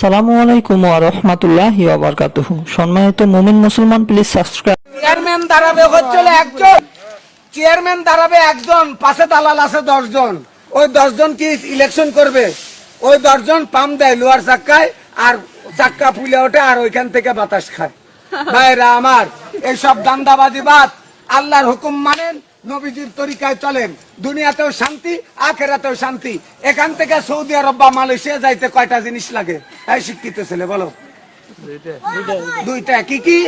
সালামু আলাইকুম ওয়া রাহমাতুল্লাহি ওয়া বারাকাতুহু। সম্মানিত মুমিন মুসলমান প্লিজ সাবস্ক্রাইব চেয়ারম্যান দাঁড়াবে হচ্ছিল একজন। চেয়ারম্যান দাঁড়াবে একজন, পাশে দালাল আছে দশজন। ওই দশজন কি ইলেকশন করবে? ওই দশজন পাম দেয় লোহার চাক্কায় আর চাক্কা ফুলে ওঠে আর ওইখান থেকে বাতাস খায়। ভাইরা আমার এইসব দান্দাবাজি বাদ। আল্লাহর হুকুম মানেন নবীজির তরিকায় চলেন। দুনিয়াতেও শান্তি আখেরাতেও শান্তি। এখান থেকে সৌদি আরব বা মালয়েশিয়া যাইতে কয়টা জিনিস লাগে? এই শিক্ষিত ছেলে বলো। দুইটা কি কি?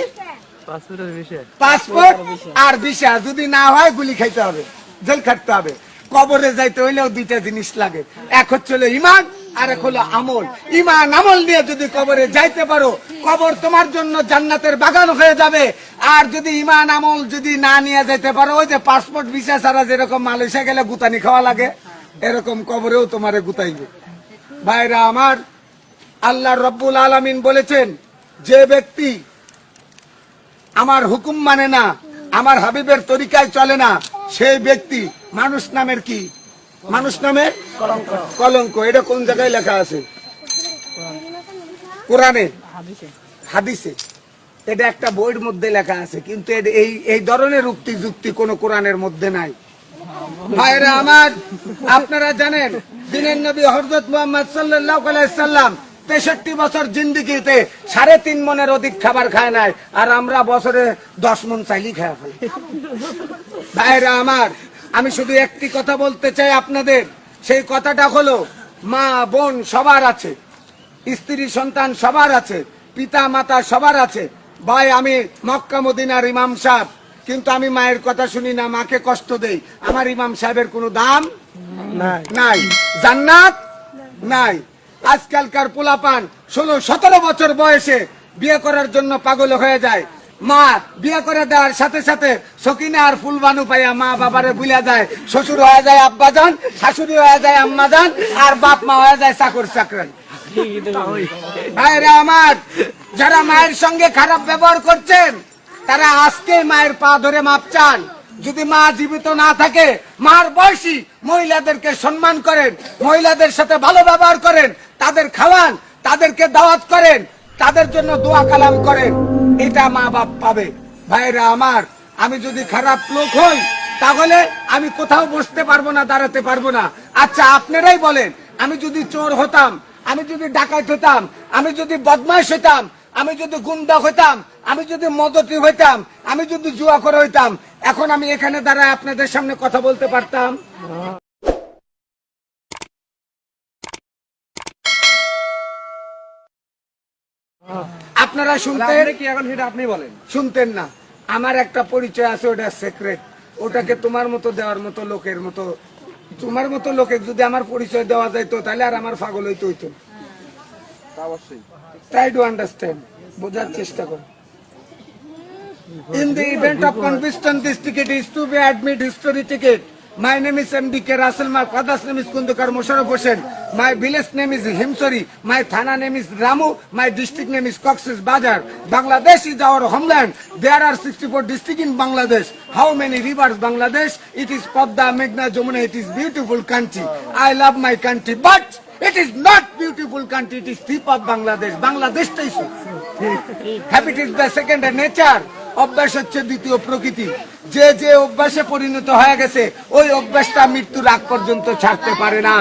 পাসপোর্ট আর ভিসা। যদি না হয় গুলি খাইতে হবে জেল খাটতে হবে। কবরে যাইতে হইলেও দুইটা জিনিস লাগে। এক হচ্ছে ইমান আর এক হলো আমল। ইমান আমল নিয়ে যদি কবরে যাইতে পারো, কবর তোমার জন্য জান্নাতের বাগান হয়ে যাবে। আর যদি ইমান আমল যদি না নিয়ে যেতে পারো, ওই যে পাসপোর্ট, ভিসা ছাড়া যেরকম মালয়েশিয়া গেলে গুতানি খাওয়া লাগে, এরকম কবরেও তোমারে গুতাইবে। ভাইরা আমার, আল্লাহ রব্বুল আলামিন বলেছেন, যে ব্যক্তি আমার হুকুম মানে না, আমার হাবিবের তরিকায় চলে না, সেই ব্যক্তি মানুষ নামের কি? মানুষ নামের কলঙ্ক। এটা কোন জায়গায় লেখা আছে? কোরআনে? হাদিসে। এটা একটা বইয়ের মধ্যে লেখা আছে, কিন্তু এই এই ধরনের উক্তি যুক্তি কোন কোরআনের মধ্যে নাই। ভাইরা আমার, আপনারা জানেন, দিনের নবী হরজত মোহাম্মদ সাল্লাম তেষট্টি বছর জিন্দিগিতে সাড়ে তিন মনের অধিক খাবার খায় নাই, আর আমরা বছরে দশ মন চাইলি খায় ফেলি। ভাইরা আমার আমি শুধু একটি কথা বলতে চাই আপনাদের। সেই কথাটা হলো মা বোন সবার আছে স্ত্রী সন্তান সবার আছে পিতা মাতা সবার আছে। ভাই আমি মক্কা মদিনার ইমাম সাহেব কিন্তু আমি মায়ের কথা শুনি না মাকে কষ্ট দেই। আমার ইমাম সাহেবের কোনো দাম নাই। জান্নাত নাই। আজকালকার পোলাপান ষোলো সতেরো বছর বয়সে বিয়ে করার জন্য পাগল হয়ে যায়। মা, বিয়ে করে দেওয়ার সাথে সাথে সকিনা আর ফুলবানু পাইয়া মা বাবারে ভুলে যায়, শ্বশুর হয়ে যায় আব্বাজান শাশুড়ি হয়ে যায় আম্মাজান আর বাপ মা হয়ে যায় চাকর চাকরান। ভাইরা আমার, যারা মায়ের সঙ্গে খারাপ ব্যবহার করছেন, তারা আজকে মায়ের পা ধরে মাপ চান। যদি মা জীবিত না থাকে, মার বয়সী মহিলাদেরকে সম্মান করেন, মহিলাদের সাথে ভালো ব্যবহার করেন, তাদের খাওয়ান, তাদেরকে দাওয়াত করেন, তাদের জন্য দোয়া কালাম করেন। এটা মা বাপ পাবে। ভাইরা আমার, আমি যদি খারাপ লোক হই, তাহলে আমি কোথাও বসতে পারব না, দাঁড়াতে পারব না। আচ্ছা আপনারাই বলেন, আমি যদি চোর হতাম, আমি যদি ডাকাত হতাম, আমি যদি বদমাইশ হতাম, আমি যদি গুন্ডা হইতাম আমি যদি মদতি হইতাম আমি যদি জুয়া করে হইতাম এখন আমি এখানে দাঁড়ায় আপনাদের সামনে কথা বলতে পারতাম? আপনারা শুনতেন? কি এখন সেটা আপনি বলেন। শুনতেন না। আমার একটা পরিচয় আছে ওটা সিক্রেট ওটাকে তোমার মতো দেওয়ার মতো লোকের মতো। তোমার মতো লোকে যদি আমার পরিচয় দেওয়া যাইতো তাহলে আর আমার পাগল হইতে হইতো অবশ্যই। Try to understand বোঝার চেষ্টা করো। In the event of conviction this ticket is to be admit history ticket my name is mdk russell my father's name is kundukar musharraf hossain my village name is himsori my thana name is ramu my district name is cox's bazar bangladesh is our homeland there are 64 districts in bangladesh how many rivers bangladesh it is padda meghna jamuna it is beautiful country i love my country but it is not beautiful country it is thief of bangladesh bangladesh tie habit is the second nature অভ্যাস হচ্ছে দ্বিতীয় প্রকৃতি। যে যে অভ্যাসে পরিণত হয়ে গেছে, ওই অভ্যাসটা মৃত্যুর আগ পর্যন্ত ছাড়তে পারে না।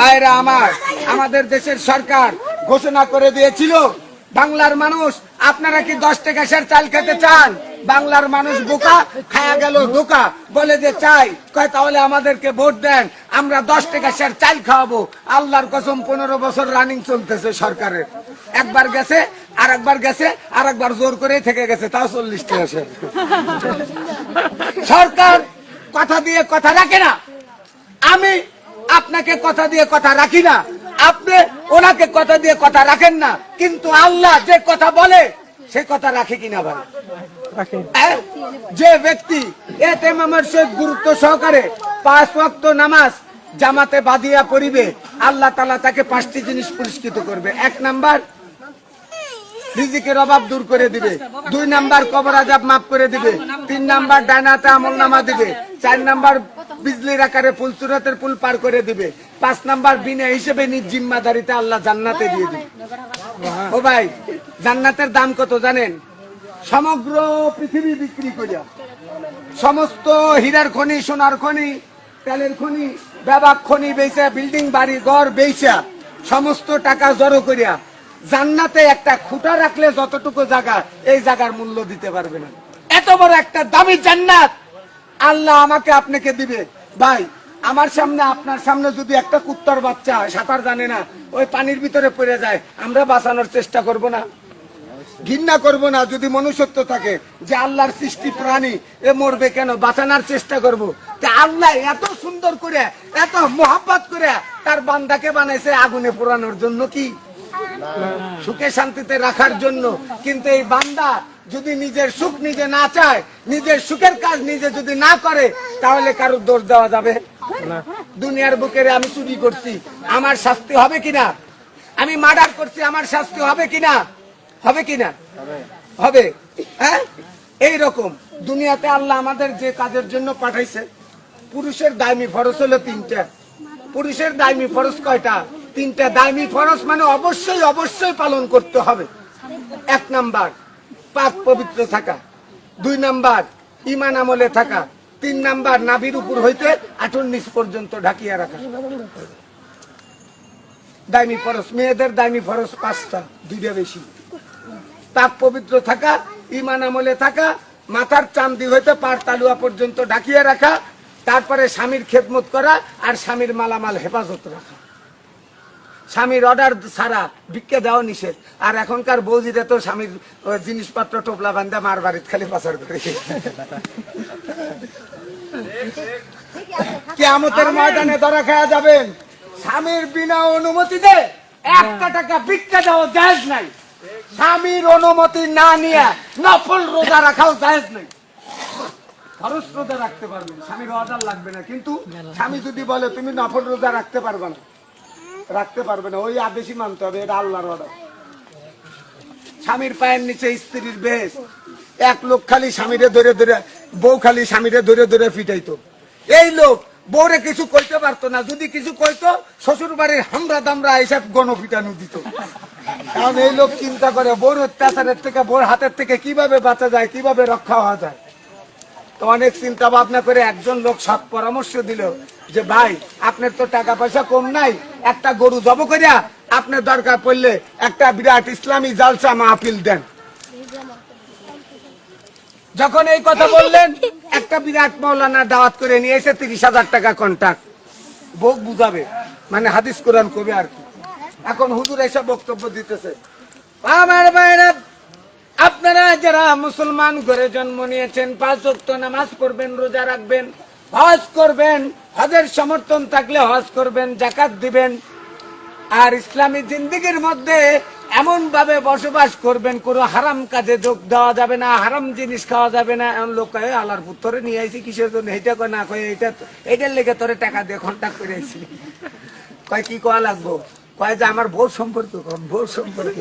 বাইরে আমার, আমাদের দেশের সরকার ঘোষণা করে দিয়েছিল, বাংলার মানুষ, আপনারা কি দশ টাকা সের চাল খেতে চান? বাংলার মানুষ বোকা, খায়া গেল ধোকা। বলে যে, চাই। কয়, তাহলে আমাদেরকে ভোট দেন, আমরা দশ টাকা সের চাল খাওয়াবো। আল্লাহর কসম, পনেরো বছর রানিং চলতেছে সরকারের। একবার গেছে আর একবার গেছে আর একবার জোর করে থেকে গেছে তাও চল্লিশ টাকা সের সরকার কথা দিয়ে কথা রাখে না। আমি আপনাকে কথা দিয়ে কথা রাখি না। আপনি ওনাকে কথা দিয়ে কথা রাখেন না। কিন্তু আল্লাহ যে কথা বলে সে কথা রাখে কিনা ভাই? হ্যাঁ? যে ব্যক্তি এতে আমার সহিত গুরুত্ব সহকারে পাঁচ ওয়াক্ত নামাজ জামাতে বাদিয়া পড়িবে আল্লাহ তালা তাকে পাঁচটি জিনিস পুরস্কৃত করবে। এক নাম্বার রিজিকের অভাব দূর করে দিবে। দুই নাম্বার কবর আজাব মাফ করে দিবে। তিন নাম্বার ডাইনাতে আমল নামা দিবে। চার নাম্বার বিজলির আকারে ফুল, সুরতের পুল পার করে দিবে। পাঁচ নাম্বার বিনা হিসেবে নিজ জিম্মাদারিতে আল্লাহ জান্নাতে দিয়ে দিবে। ও ভাই, জান্নাতের দাম কত জানেন? সমগ্র পৃথিবী বিক্রি করিয়া। সমস্ত হীরার খনি, সোনার খনি, তেলের খনি, ব্যাবাক খনি বেচা বিল্ডিং বাড়ি, ঘর বেচা সমস্ত টাকা জড়ো করিয়া জান্নাতে একটা খুঁটা রাখলে যতটুকু জায়গা, এই জায়গার মূল্য দিতে পারবে না। এত বড় একটা দামি জান্নাত। আল্লাহ আমাকে আপনাকে দিবে। ভাই, আমার সামনে, আপনার সামনে যদি একটা কুত্তার বাচ্চা সাঁতার জানে না, ওই পানির ভিতরে পড়ে যায়, আমরা বাঁচানোর চেষ্টা করব না। ঘৃণা করব না, যদি মনুষ্যত্ব থাকে যে আল্লাহর সৃষ্টি প্রাণী, এ মরবে কেন? বাঁচানোর চেষ্টা করব। আল্লাহ এত সুন্দর করে, এত মোহাব্বত করে, তার বান্দাকে বানাইছে আগুনে পোড়ানোর জন্য কি? সুখে শান্তিতে রাখার জন্য। কিন্তু এই বান্দা যদি নিজের সুখ নিজে না চায় নিজের সুখের কাজ নিজে যদি না করে তাহলে কারোর দোষ দেওয়া যাবে? দুনিয়ার বুকের আমি চুরি করছি। আমার শাস্তি হবে কিনা? আমি মার্ডার করছি আমার শাস্তি হবে কিনা? হবে কিনা? হবে। হ্যাঁ? এই রকম। দুনিয়াতে আল্লাহ আমাদের যে কাজের জন্য পাঠাইছে পুরুষের দায়মি ফরজ হলো তিনটা। পুরুষের দায়মি ফরজ কয়টা? তিনটা দায়মি ফরজ মানে অবশ্যই অবশ্যই পালন করতে হবে। এক নাম্বার, পাক পবিত্র থাকা। দুই নাম্বার ইমান আমলে থাকা। তিন নাম্বার, নাভির উপর হইতে আঠুর নিচ পর্যন্ত ঢাকিয়া রাখা। দায়মি ফরজ মেয়েদের দায়মি ফরজ পাঁচটা, দুইটা বেশি। পাক পবিত্র থাকা ইমান আমলে থাকা, মাথার চান্দি হইতে পার তালুয়া পর্যন্ত ঢাকিয়ে রাখা, তারপরে স্বামীর খেদমত করা আর স্বামীর মালামাল হেফাজত রাখা। স্বামীর অর্ডার ছাড়া ভিক্ষে দেওয়া নিষেধ। আর এখনকার বৌজিরা তো স্বামীর জিনিসপত্র টোপলা বান্ধা মার বাড়িতে খালি পাচার করে। কেমতের ময়দানে ধরা খাওয়া যাবেন। স্বামীর বিনা অনুমতিতে একটা টাকা ভিক্ষা দেওয়া জায়েজ নাই। স্বামীর অনুমতি না নিয়ে নফল রোজা রাখাও জায়েজ নাই। খরচ রোজা রাখতে পারবেন স্বামীর অর্ডার লাগবে না। কিন্তু স্বামী যদি বলে তুমি নফল রোজা রাখতে পারবে না। রাখতে পারবে না, ওই আদেশই মানতে হবে, এটা আল্লাহর অর্ডার স্বামীর পায়ের নিচে স্ত্রীর বেশ, এক লোক খালি স্বামীরে ধরে ধরে, বউ খালি স্বামীরে ধরে ধরে ফিটাইতো। এই লোক বউরে কিছু কইতে পারতো না, যদি কিছু কইতো শ্বশুর বাড়ির হামরা দামরা এইসব গণপিটানো দিত। কারণ এই লোক চিন্তা করে, বউর অত্যাচারের থেকে, বউর হাতের থেকে কীভাবে বাঁচা যায়, কীভাবে রক্ষা হওয়া যায়। তো অনেক চিন্তা ভাবনা করে একজন লোক সৎ পরামর্শ দিল যে, ভাই, আপনার তো টাকা পয়সা কম নাই, একটা গরু জব করিয়া আপনার দরকার পড়লে একটা বিরাট ইসলামী জালসা মাহফিল দেন। যখন এই কথা বললেন, একটা বিরাট মৌলানা দাওয়াত করে নিয়ে এসে তিরিশ হাজার টাকা কন্ট্যাক্ট বোক বুঝাবে মানে হাদিস কোরআন কবে আর কি। এখন হুজুর এসে বক্তব্য দিতেছে। আমার ভাইরা আপনারা যারা মুসলমান ঘরে জন্ম নিয়েছেন, পাঁচ ওয়াক্ত নামাজ পড়বেন, রোজা রাখবেন, হজ করবেন, হজের সমর্থন থাকলে হজ করবেন, জাকাত দিবেন, আর ইসলামী জিন্দিগির মধ্যে এমন ভাবে বসবাস করবেন, কোনো হারাম কাজে যোগ দেওয়া যাবে না, হারাম জিনিস খাওয়া যাবে না, এমন লোক কয়ে আল্লাহর পুত্তরে নিয়ে আইসি কিসের জন্য এইটা কয়, না কয়ে এটা এটার লেগে তোরে টাকা দিয়ে কন্ট্যাক্ট করে আইসি কয়, কি কয়া লাগবো? আমার বউ সম্পর্ক বউ সম্পর্ক।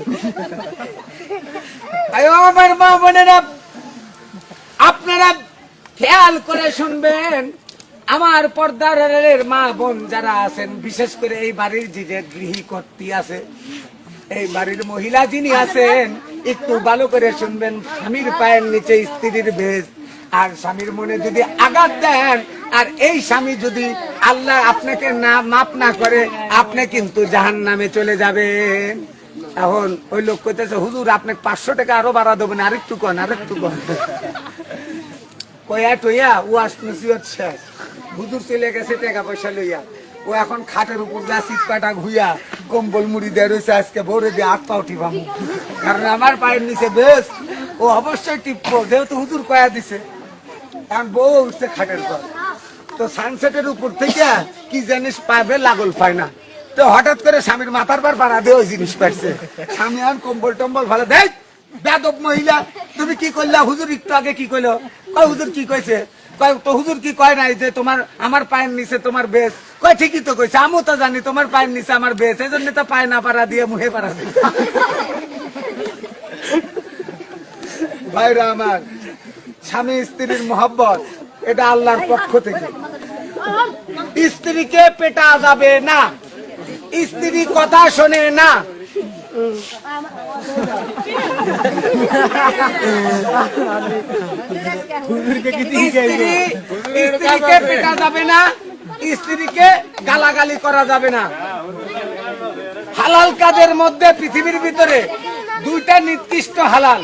আমার মা বোনেরা, আপনারা খেয়াল করে শুনবেন, আমার পর্দার আড়ালের মা বোন যারা আছেন, বিশেষ করে এই বাড়ির যে গৃহী কর্তী আছে, এই বাড়ির মহিলা যিনি আছেন, একটু ভালো করে শুনবেন, স্বামীর পায়ের নিচে স্ত্রীর বেশ আর স্বামীর মনে যদি আঘাত দেন আর এই স্বামী যদি আল্লাহ আপনাকে না মাপ না করে, আপনি কিন্তু জাহান নামে চলে যাবেন। এখন ওই লোক কইতেছে, হুজুর, আপনি পাঁচশো টাকা আরও বাড়া দেবেন, আরেকটু কন আরেকটু কন। কয়া টইয়া ও আসনসিয়ত শেষ। হুজুর চলে গেছে টাকা পয়সা লইয়া। ও এখন খাটের উপর যা শীত কাটা ঘুইয়া কম্বল মুড়ি দিয়ে রয়েছে আজকে ভোরে দিয়ে হাত পা উঠিবাম কারণ আমার পায়ের নিচে বেশ, ও অবশ্যই টিপবো, যেহেতু হুজুর কয়া দিছে। এখন বউ উঠছে খাটের পর তো সানসেটের উপর থেকে কি জিনিস পাবে লাগল পায় না। তো হঠাৎ করে স্বামীর মাথার পর পাড়া দিয়ে ওই জিনিস পাইছে। স্বামী আর কম্বল টম্বল ভালো দেখ বেদব মহিলা, তুমি কি করলা হুজুর একটু আগে কি কইলো? কয়, হুজুর কি কইছে? কয়, তো হুজুর কি কয় নাই যে তোমার, আমার পায়ের নিচে তোমার বেশ? কয়, ঠিকই তো কইছে, আমিও তো জানি তোমার পায়ের নিচে আমার বেশ এই জন্য তো পায় না পাড়া দিয়ে, মুহে পাড়া দিয়ে। ভাইরা আমার, স্বামী স্ত্রীর মোহাব্বত, এটা আল্লাহর পক্ষ থেকে। স্ত্রীকে পেটা যাবে না। স্ত্রী কথা শোনে না। স্ত্রীকে পেটা যাবে না। স্ত্রীকে গালাগালি করা যাবে না। হালাল কাজের মধ্যে পৃথিবীর ভিতরে দুইটা নির্দিষ্ট হালাল।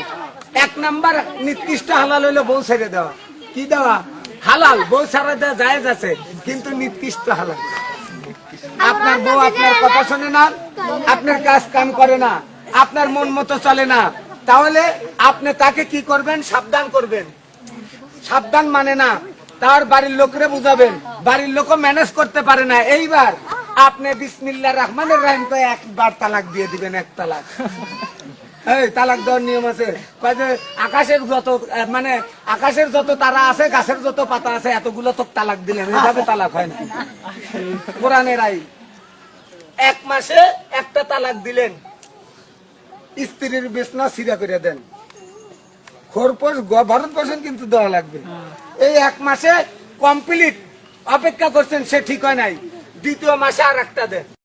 এক নাম্বার নির্দিষ্ট হালাল হইল বউ ছেড়ে দেওয়া। কি দেওয়া? হালাল, বউ ছাড়া দেওয়া জায়েজ আছে, কিন্তু নির্দিষ্ট হালাল। আপনার বউ আপনার কথা শোনে না, আপনার কাজ কাম করে না, আপনার মন মতো চলে না। তাহলে আপনি তাকে কি করবেন? সাবধান করবেন। সাবধান মানে না, তার বাড়ির লোকরে বুঝাবেন। বাড়ির লোকও ম্যানেজ করতে পারে না। এইবার আপনি বিসমিল্লা রহমানের রাহিম তো একবার তালাক দিয়ে দিবেন, এক তালাক। এই, তালাক দেওয়ার নিয়ম আছে। আকাশের যত মানে আকাশের যত তারা আছে, গাছের যত পাতা আছে, এতগুলো তো তালাক দিলেন। এভাবে তালাক হয় না। কোরআনের আই এক মাসে একটা তালাক দিলেন। স্ত্রীর বেসনা সিরা করে দেন। খোরপোশ ভরণ পোষণ কিন্তু দেওয়া লাগবে। এই এক মাসে কমপ্লিট। অপেক্ষা করছেন, সে ঠিক হয় নাই। দ্বিতীয় মাসে আর একটা দেন।